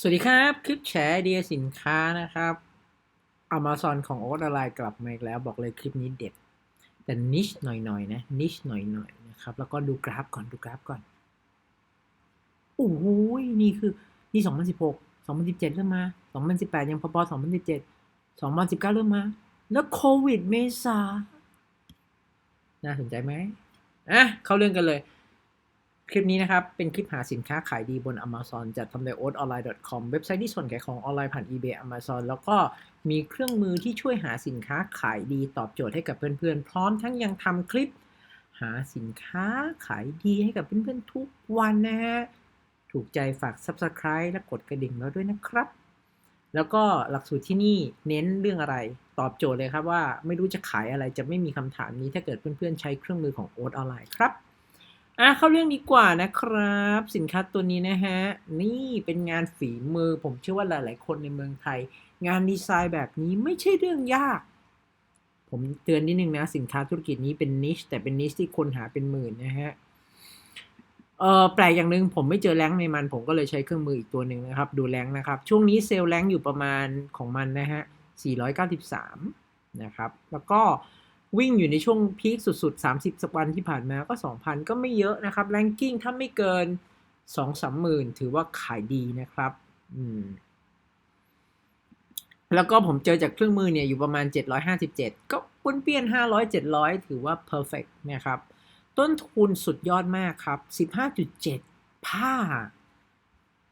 สวัสดีครับ คลิปแชร์ไอเดียสินค้านะครับ Amazon ของโอ๊ตอะไรกลับมาอีกแล้วบอกเลยคลิปนี้เด็ด แต่นิชหน่อยๆนะนิชหน่อยๆนะครับ แล้วก็ดูกราฟก่อนดูกราฟก่อน โอ้โหนี่คือ นี่ 2016 2017 เริ่มมา 2018 ยังพอๆ2017 2019 เริ่มมา แล้วโควิดเมษาน่าสนใจไหมอะเข้าเรื่องกันเลย คลิปนี้นะครับ เป็นคลิปหาสินค้าขายดีบน Amazon จัดทำโดย oatonline.com เว็บไซต์ที่ส่วนขายของออนไลน์ผ่าน eBay Amazon แล้วก็มีเครื่องมือที่ช่วยหาสินค้าขายดีตอบโจทย์ให้กับเพื่อนๆ พร้อมทั้งยังทำคลิป หาสินค้าขายดีให้กับเพื่อนๆ ทุกวันนะฮะ ถูกใจฝาก Subscribe และกดกระดิ่งแล้วด้วยนะครับ แล้วก็หลักสูตรที่นี่เน้นเรื่องอะไรตอบโจทย์เลยครับว่าไม่รู้จะขายอะไรจะไม่มีคำถามนี้ถ้าเกิดเพื่อนๆใช้เครื่องมือของ o a t Online ครับ อะเข้าเรื่องดีกว่านะครับ สินค้าตัวนี้นะฮะ นี่เป็นงานฝีมือ ผมเชื่อว่าหลาย ๆ คนในเมืองไทย งานดีไซน์แบบนี้ไม่ใช่เรื่องยาก ผมเตือนนิดนึงนะ สินค้าธุรกิจนี้เป็นนิชแต่เป็นนิชที่คนหาเป็นหมื่นนะฮะเออแปลกอย่างหนึ่งผมไม่เจอแรงในมัน ผมก็เลยใช้เครื่องมืออีกตัวหนึ่งนะครับ ดูแรงนะครับ ช่วงนี้เซลล์แรงอยู่ประมาณของมันนะฮะ493 นะครับ แล้วก็ วิ่งอยู่ในช่วงพีคสุดๆ 30วันที่ผ่านมาก็ 2,000 ก็ไม่เยอะนะครับแรงกิ้งถ้าไม่เกิน 2-3หมื่นถือว่าขายดีนะครับอืมแล้วก็ผมเจอจากเครื่องมือเนี่ยอยู่ประมาณ 757 ก็ปุ้นเปี้ยน 500 700 ถือว่า perfect นะครับ ต้นทุนสุดยอดมากครับ 15.7 ผ้า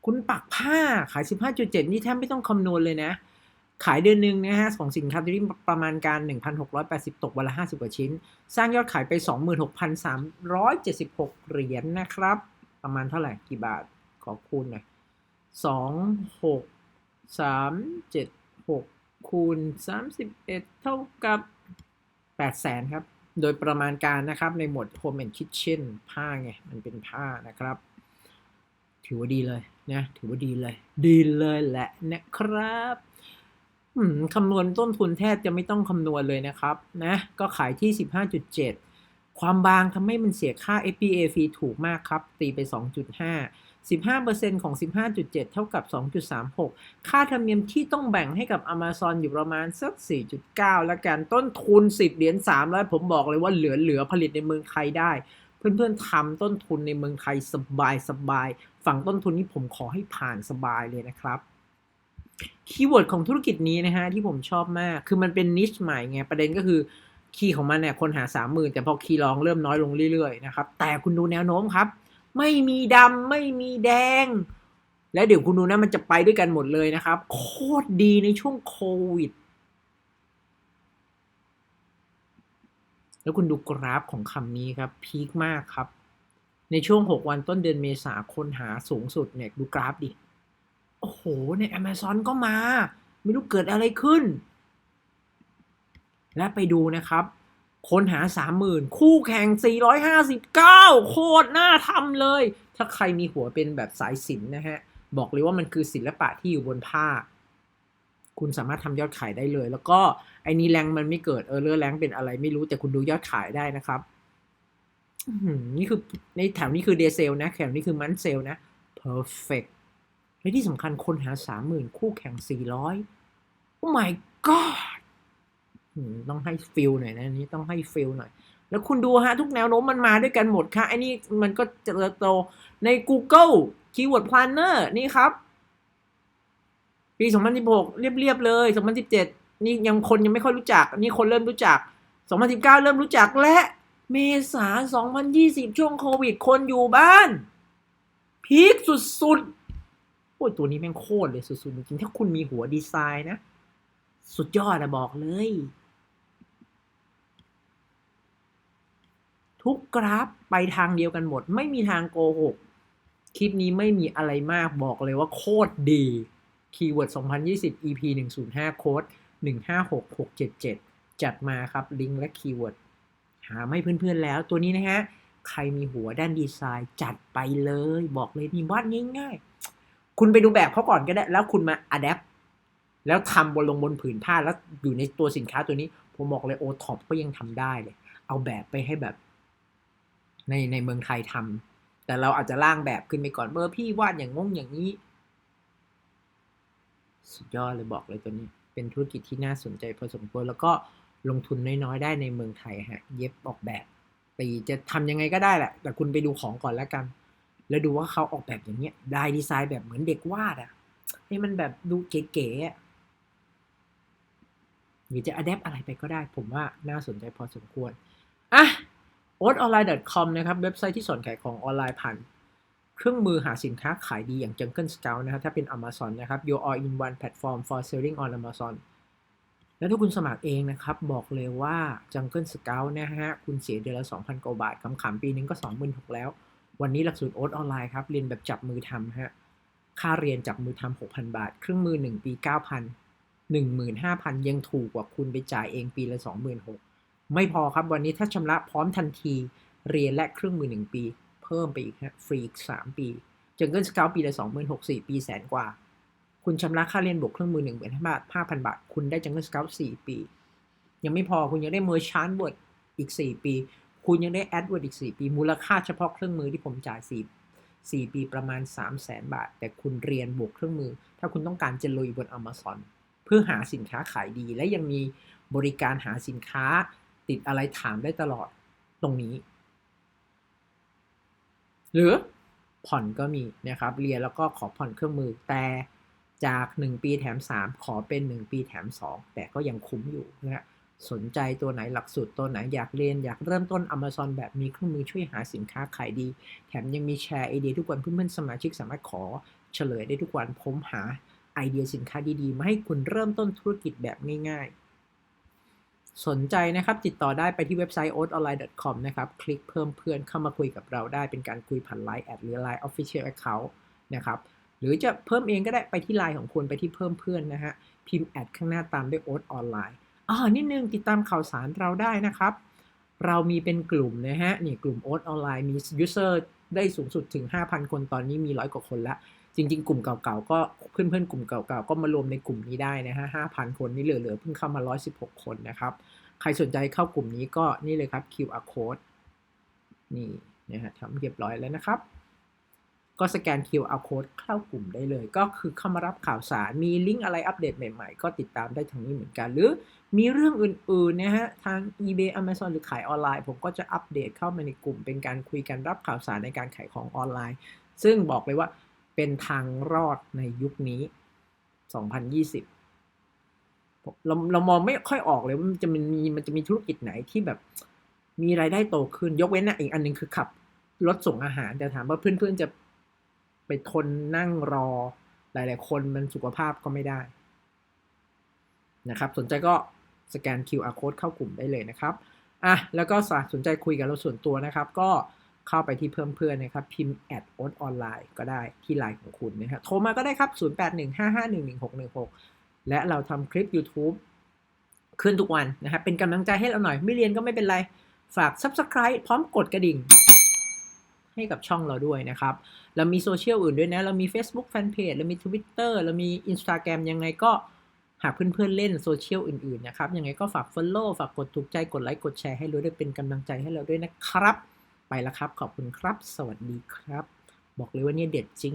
คุณปักผ้าขาย 15.7 นี่แทบไม่ต้องคำนวณเลยนะ ขายเดือนหนึ่งนะฮะของสินค้าที่ประมาณการ 1,680 ตกวันละ 50 กว่าชิ้น สร้างยอดขายไป 26,376 เหรียญนะครับ ประมาณเท่าไหร่กี่บาทขอคูณหน่อย2 6 3 7 6คูณ31เท่ากับ8แสนครับ โดยประมาณการนะครับในหมวด Home and Kitchen ผ้าไง มันเป็นผ้านะครับ ถือว่าดีเลยนะ ถือว่าดีเลย ดีเลยแหละนะครับ คำนวณต้นทุนแทบจะไม่ต้องคำนวณเลยนะครับนะก็ขายที่ 15.7 ความบางทำให้มันเสียค่า FBA ฟรีถูกมากครับ ตีไป 2.5 15%ของ 15.7 เท่ากับ 2.36 ค่าธรรมเนียมที่ต้องแบ่งให้กับ Amazon อยู่ประมาณสัก 4.9 แล้วกันต้นทุน 10 เหรียญ3แล้วผมบอกเลยว่าเหลือเหลือผลิตในเมืองไทยได้ เพื่อนๆทำต้นทุนในเมืองไทยสบายสบาย ฝั่งต้นทุนนี้ผมขอให้ผ่านสบายเลยนะครับ คีย์เวิร์ดของธุรกิจนี้นะฮะที่ผมชอบมาก คือมันเป็นนิชใหม่ไงประเด็นก็คือคีย์ของมันเนี่ยคนหาสามหมื่นแต่พอคีย์รองเริ่มน้อยลงเรื่อยๆนะครับแต่คุณดูแนวโน้มครับ ไม่มีดำไม่มีแดง แล้วเดี๋ยวคุณดูนะมันจะไปด้วยกันหมดเลยนะครับ โคตรดีในช่วงโควิด แล้วคุณดูกราฟของคำนี้ครับพีคมากครับ ในช่วง 6 วันต้นเดือนเมษาคนหาสูงสุดเนี่ยดูกราฟดิ โอ้โห ใน Amazon ก็มา ไม่รู้เกิดอะไรขึ้น และไปดูนะครับคนหา 30,000 คู่แข่ง 459 โคตรน่าทำเลย ถ้าใครมีหัวเป็นแบบสายศิลป์นะฮะ บอกเลยว่ามันคือศิลปะที่อยู่บนผ้า คุณสามารถทำยอดขายได้เลย แล้วก็ไอ้นี้แรงมันไม่เกิดเออเลอร์แรงเป็นอะไรไม่รู้แต่คุณดูยอดขายได้นะครับนี่คือในแถวนี้คือเดเซลนะ แถวนี้คือมันเซลนะ perfect และที่สำคัญคนหาสามหมื่นคู่แข่งสี่ร้อยโอ้ my god ต้องให้ฟิลหน่อยนะอันนี้ต้องให้ฟิลหน่อย แล้วคุณดูฮะ ทุกแนวโน้มมันมาด้วยกันหมดค่ะไอ้นี่มันก็จะเติบโตใน Google Keyword Planner นี่ครับ ปี 2016 เรียบ ๆ เลย 2017 นี่ยังคนยังไม่ค่อยรู้จัก นี่คนเริ่มรู้จัก 2019 เริ่มรู้จักและเมษา 2020 ช่วงโควิด คนอยู่บ้าน พีคสุด ๆ โอ้ยตัวนี้แม่งโคตรเลยสุดๆจริงๆถ้าคุณมีหัวดีไซน์นะ สุดยอดอะบอกเลย ทุกกราฟไปทางเดียวกันหมด ไม่มีทางโกหกคลิปนี้ไม่มีอะไรมากบอกเลยว่าโคตรดีคีย์เวิร์ด2020 EP 105 โค้ด156677 จัดมาครับลิงก์และคีย์เวิร์ดหาไม่เพื่อนๆแล้วตัวนี้นะฮะ ใครมีหัวด้านดีไซน์จัดไปเลย บอกเลยนี่วาดง่ายๆ คุณไปดูแบบเขาก่อนก็ได้ แล้วคุณมาอัดแอปแล้วทำบนลงบนผืนผ้าแล้วอยู่ในตัวสินค้าตัวนี้ ผมบอกเลยโอท็อปก็ยังทำได้เลย เอาแบบไปให้แบบในในเมืองไทยทำแต่เราอาจจะร่างแบบขึ้นไปก่อนเบอร์พี่วาดอย่างงงอย่างนี้ สุดยอดเลยบอกเลยตัวนี้ เป็นธุรกิจที่น่าสนใจพอสมควรแล้วก็ลงทุนน้อยๆได้ในเมืองไทยฮะ เย็บออกแบบปีจะทำยังไงก็ได้แหละ แต่คุณไปดูของก่อนแล้วกัน แล้วดูว่าเขาออกแบบอย่างเนี้ยได้ดีไซน์แบบเหมือนเด็กวาดอะให้มันแบบดูเก๋ๆอะหรือจะอัดแอปอะไรไปก็ได้ ผมว่าน่าสนใจพอสมควรอะ o t o n l i n e c o m นะครับ เว็บไซต์ที่สอนขายของออนไลน์ผ่านเครื่องมือหาสินค้าขายดีอย่าง Jungle Scout นะครับ ถ้าเป็น Amazon นะครับ Your All in One Platform for Selling on Amazon แล้วถ้าคุณสมัครเองนะครับ บอกเลยว่า Jungle Scout นะฮะ คุณเสียเดือนละ 2,000 กว่าบาทคำขำปีนึงก็ 26,000แล้ว วันนี้หลักสูตรโอ๊ตออนไลน์ครับ เรียนแบบจับมือทำฮะ ค่าเรียนจับมือทำ6,000บาท เครื่องมือ1ปี9,000 15,000ยังถูกกว่าคุณไปจ่ายเองปีละ26,000ไม่พอครับวันนี้ถ้าชำระพร้อมทันทีเรียนและเครื่องมือ1ปี เพิ่มไปอีกฮะฟรีอีก3ปีจังเกิลสเกลปีละ26,000 4ปีแสนกว่า คุณชำระค่าเรียนบวกเครื่องมือ1 5 0 0 0บาท5,000บาท คุณได้จังเกิลสเกล4ปี ยังไม่พอคุณยังได้เมอร์ชันเวิร์ดอีก4ปี คุณยังได้แอดเวิร์ดอีก 4 ปี มูลค่าเฉพาะเครื่องมือที่ผมจ่าย 4 4 ปีประมาณ 3 0 0 0 0 0บาท แต่คุณเรียนบวกเครื่องมือ ถ้าคุณต้องการจะลุยบน Amazon เพื่อหาสินค้าขายดี และยังมีบริการหาสินค้าติดอะไรถามได้ตลอดตรงนี้ หรือผ่อนก็มีนะครับ เรียนแล้วก็ขอผ่อนเครื่องมือ แต่จาก 1 ปีแถม 3 ขอเป็น 1 ปีแถม 2 แต่ก็ยังคุ้มอยู่นะฮะ สนใจตัวไหนหลักสูตรตัวไหนอยากเรียน อยากเริ่มต้น Amazon แบบมีเครื่องมือช่วยหาสินค้าขายดี แถมยังมีแชร์ไอเดียทุกวันเพื่อนๆสมาชิกสามารถขอเฉลยได้ทุกวันผมหาไอเดียสินค้าดีๆ มาให้คุณเริ่มต้นธุรกิจแบบง่ายๆ สนใจนะครับติดต่อได้ไปที่เว็บไซต์ oatonline.com นะครับ คลิกเพิ่มเพื่อนเข้ามาคุยกับเราได้เป็นการคุยผ่าน Line แอดหรือ Line Official Account นะครับหรือจะเพิ่มเองก็ได้ไปที่ Line ของคุณไปที่เพิ่มเพื่อนนะฮะพิมพ์แอดข้างหน้าตามด้วย o a t Online านิดนึงติดตามข่าวสารเราได้นะครับ เรามีเป็นกลุ่มนะฮะนี่กลุ่ม o a t Online มี User ได้สูงสุดถึง 5,000 คนตอนนี้มีร้อยกว่าคนล้วจริง ๆ กลุ่มเก่าๆก็เพื่อนๆกลุ่มเก่าๆก็มารวมในกลุ่มนี้ได้นะฮะ 5,000 คนนี่เหลือๆเพิ่งเข้ามา 116 คนนะครับ ใครสนใจเข้ากลุ่มนี้ก็นี่เลยครับ QR code นี่นะฮะทำเรียบร้อยแล้วนะครับ ก็สแกน QR code เข้ากลุ่มได้เลย ก็คือเข้ามารับข่าวสาร มีลิงก์อะไรอัปเดตใหม่ๆ ก็ติดตามได้ทางนี้เหมือนกัน หรือมีเรื่องอื่นๆนะฮะ ทาง eBay Amazon หรือขายออนไลน์ ผมก็จะอัปเดตเข้ามาในกลุ่ม เป็นการคุยกันรับข่าวสารในการขายของออนไลน์ ซึ่งบอกเลยว่าเป็นทางรอดในยุคนี้ 2020 เราเรามองไม่ค่อยออกเลยว่ามันจะมีมันจะมีธุรกิจไหนที่แบบมีรายได้โตขึ้น ยกเว้นนะอีกอันหนึงคือขับรถส่งอาหารแต่ถามว่าเพื่อนๆจะ ไปทนนั่งรอ หลาย ๆ คนมันสุขภาพก็ไม่ได้นะครับ สนใจก็สแกน QR code เข้ากลุ่มได้เลยนะครับอะแล้วก็สนใจคุยกับเราส่วนตัวนะครับ ก็เข้าไปที่เพิ่มเพื่อนนะครับ พิมพ์แอดโอ๊ตออนไลน์ก็ได้ที่ไลน์ของคุณนะครับโทรมาก็ได้ครับ 0815511616 และเราทำคลิป YouTube ขึ้นทุกวันนะครับ เป็นกำลังใจให้เราหน่อย ไม่เรียนก็ไม่เป็นไร ฝาก Subscribe พร้อมกดกระดิ่ง ให้กับช่องเราด้วยนะครับ เรามีโซเชียลอื่นด้วยนะ เรามี Facebook Fanpage เรามี Twitter เรามี Instagram ยังไงก็หากเพื่อนๆเล่นโซเชียลอื่นๆนะครับ ยังไงก็ฝาก Follow ฝากกดถูกใจกดไลค์กดแชร์ให้เราด้วยเป็นกำลังใจให้เราด้วยนะครับ ไปแล้วครับ ขอบคุณครับ สวัสดีครับ บอกเลยว่าเนี่ยเด็ดจริง